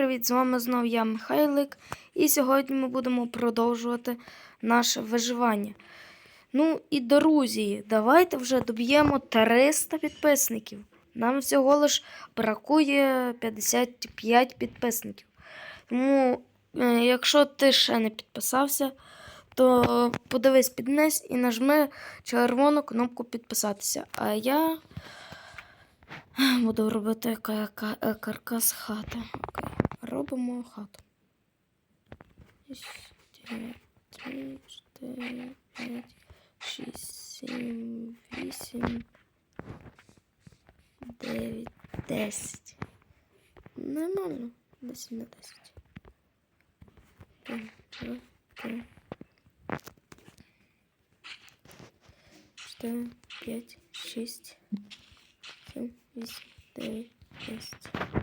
привіт! З вами знову я Михайлик, і сьогодні ми будемо продовжувати наше виживання. Ну і друзі, давайте вже доб'ємо 300 підписників. Нам всього лиш бракує 55 підписників. Тому, е, якщо ти ще не підписався, то подивись під низ і нажми червону кнопку підписатися. А я буду робити ка- ка- каркас хати. Окей. робимо хату. 4, 3, 4, 5, 6, 7, 8, 9, 10. Нормально. 10 на 10. 1, 2, 3, 4, 5, 6, 7, 8, 9, 10.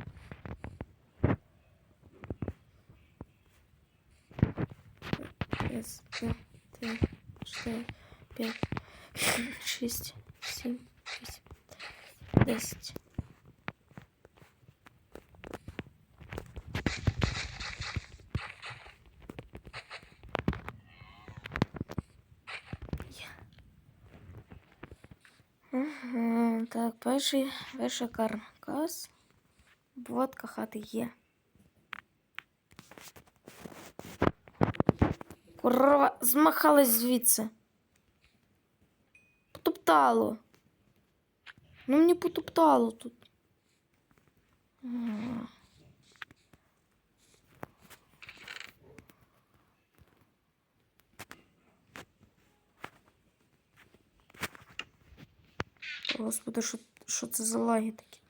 Два, три, чотири, п'ять, шість, сім, вісім, десять. Є. Ага, так, перший, перший каркас. Обводка хати є. Курва, змахалась звідси. Потоптало. Ну мені потоптало тут. Господи, що, що це за лаги такі?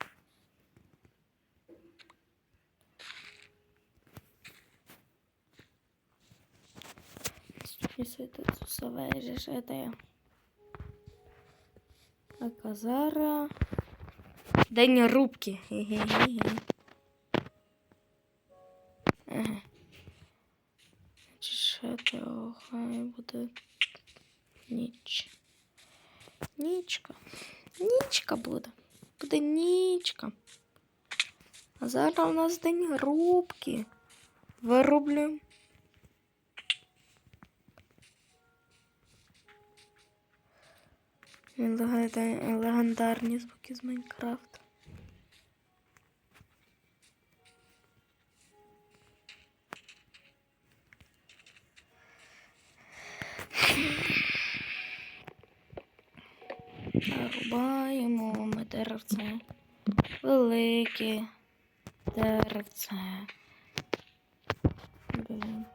Если это тусовая решетая. А казара. День рубки. Ге-ге-ге-ге. Ага. Ще то хай буде ніч. Нічка. Нічка буде. Буде нічка. А зараз у нас день рубки. Вирублюємо. Легенда- Легендарні звуки з Майнкрафта. Нарубаємо ми деревце. Велике деревце. Блін.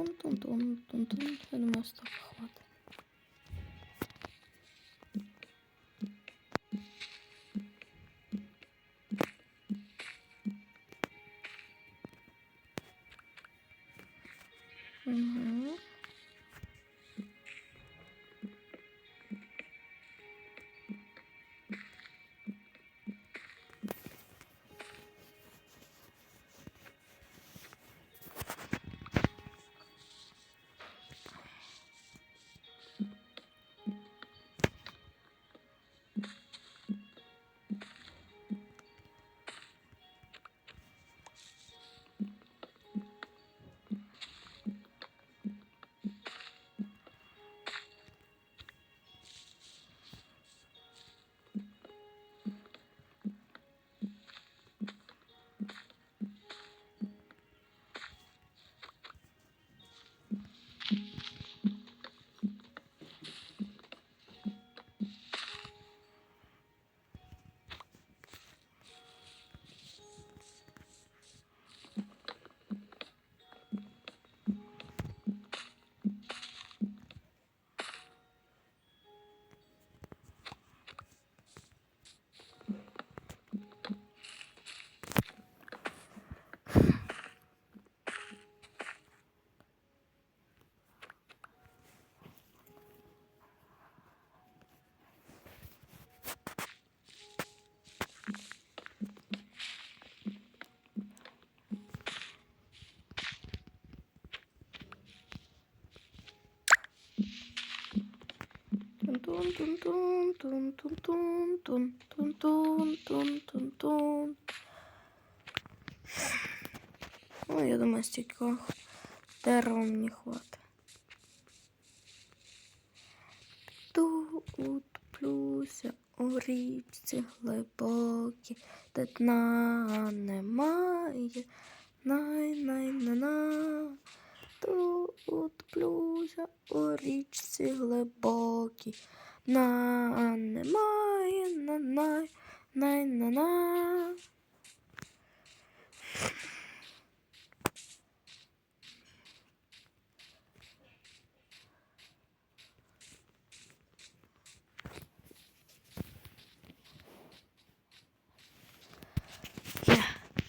Тун-тун, тун-тун, тун-тун. Я думаю, стоп, хватит. Тун Ну, я думаю, стільки дерева мені хватить. Тут плюся у річці глибокі, де дна немає. Най най на на Тут плюся у річці глибокі. На немає на най най на на.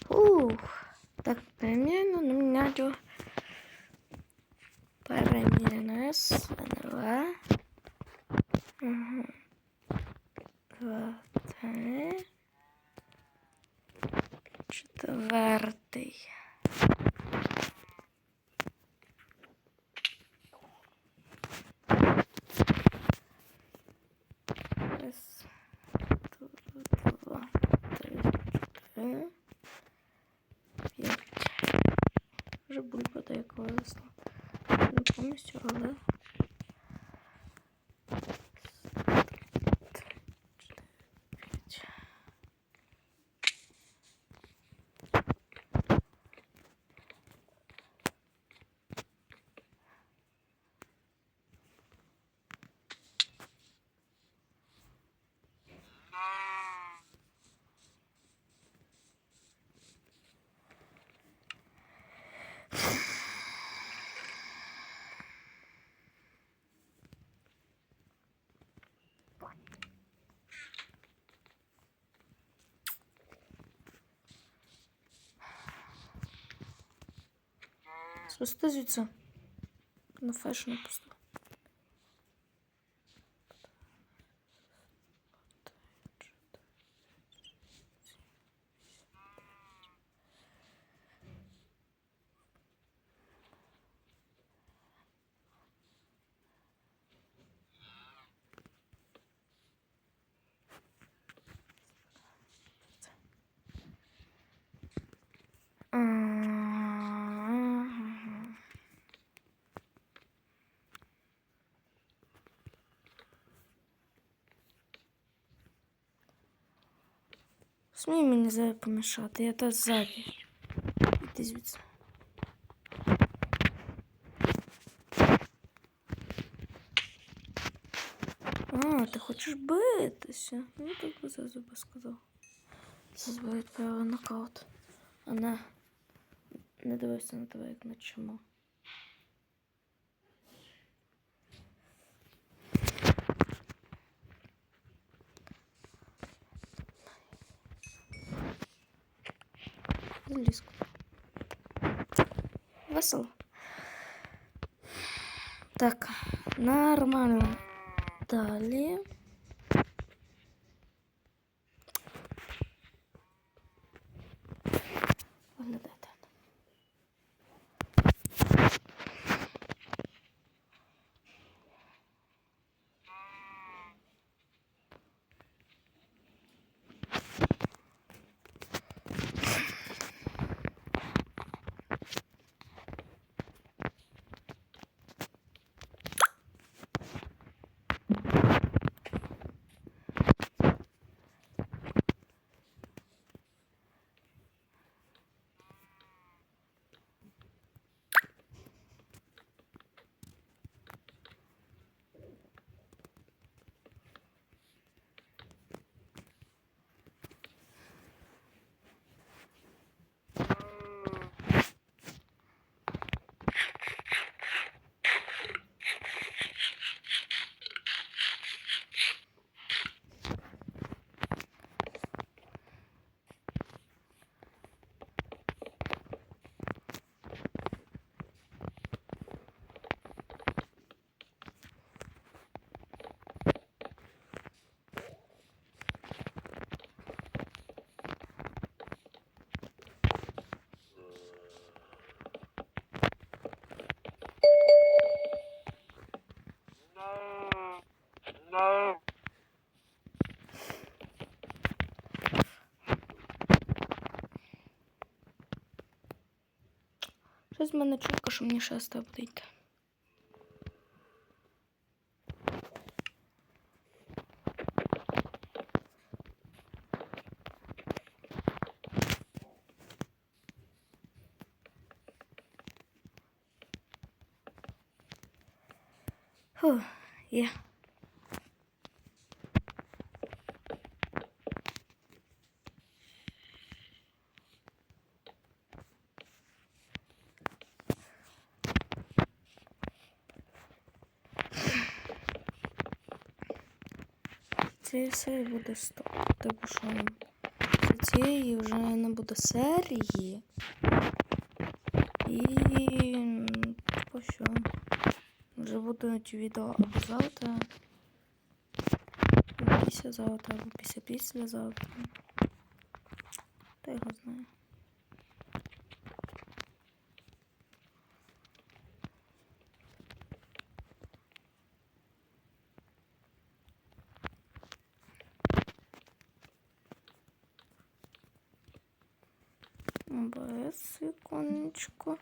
Ух. Так, примерно на меня идет перемірено С, два. Угу. Два. Четвертий. Раз, два, три, чотири. П'ять. Вже бульба до якого. Не повністю, але. Щось ти на фешн пустив. Смій мені за помішати, я тут ззаді. Іди звідси. А, ти хочеш битися? Ну так би зараз би сказав. Зараз би відправив нокаут. А не, не дивився на тебе, як на чому. Ліску. Весело. Так, нормально. Далі. Виглядає Щось в мене чутка, що мені шесте буде йти. Є. Цієї серії буде 100. Типу, що цієї вже не буде серії. І по типу що. Вже будуть відео або завтра. Після завтра, або після післязавтра. Та його знає. Без секундочку.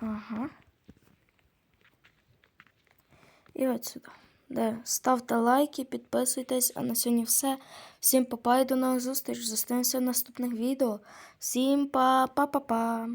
Ага. І от сюди. Де ставте лайки, підписуйтесь. А на сьогодні все. Всім па-па і до нових зустріч. Зустрінемося в наступних відео. Всім па-па-па-па.